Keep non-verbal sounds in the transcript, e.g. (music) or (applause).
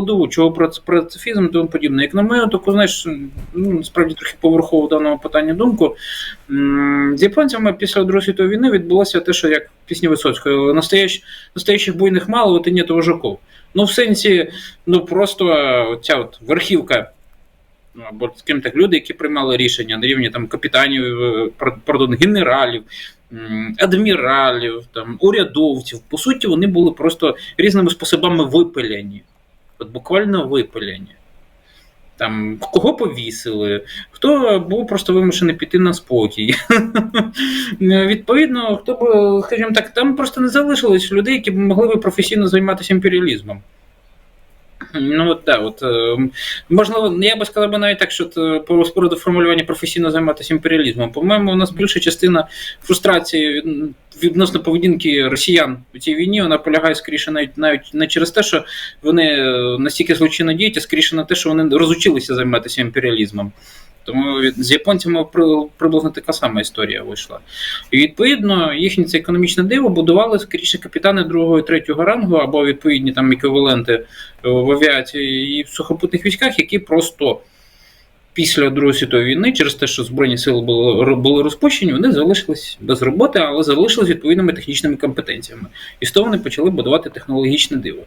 складову, чого прац- пацифізм і тому подібне. Як на мене, таку, знаєш, ну, насправді трохи поверхову даного питання думку. З японцями після Другої світової війни відбулося те, що як пісні Висоцької, настоящ, настоящих буйних мало, от і нет вожаков. Ну, в сенсі, ну просто ця от верхівка. ну, Або скажімо так, люди, які приймали рішення на рівні там капітанів, е, пардон, генералів, адміралів, там, урядовців. По суті, вони були просто різними способами випилені. От буквально випалені. Там, кого повісили, хто був просто вимушений піти на спокій. (laughs) Відповідно, хто б, скажімо так, там просто не залишилось людей, які б могли би професійно займатися імперіалізмом. Ну, от, да, от, е, можливо, я би сказав би навіть так, що от, по споруду формулювання професійно займатися імперіалізмом. По-моєму, у нас більша частина фрустрації відносно поведінки росіян у цій війні, вона полягає скоріше навіть навіть не через те, що вони е, настільки злочинно діють, а скоріше на те, що вони розучилися займатися імперіалізмом. Тому з японцями приблизно така сама історія вийшла. І відповідно їхнє це економічне диво будували скоріше капітани другого і третього рангу, або відповідні там еквіваленти е, в авіації і в сухопутних військах, які просто після Другої світової війни, через те, що Збройні сили були, були розпущені, вони залишились без роботи, але залишились відповідними технічними компетенціями. І з того вони почали будувати технологічне диво.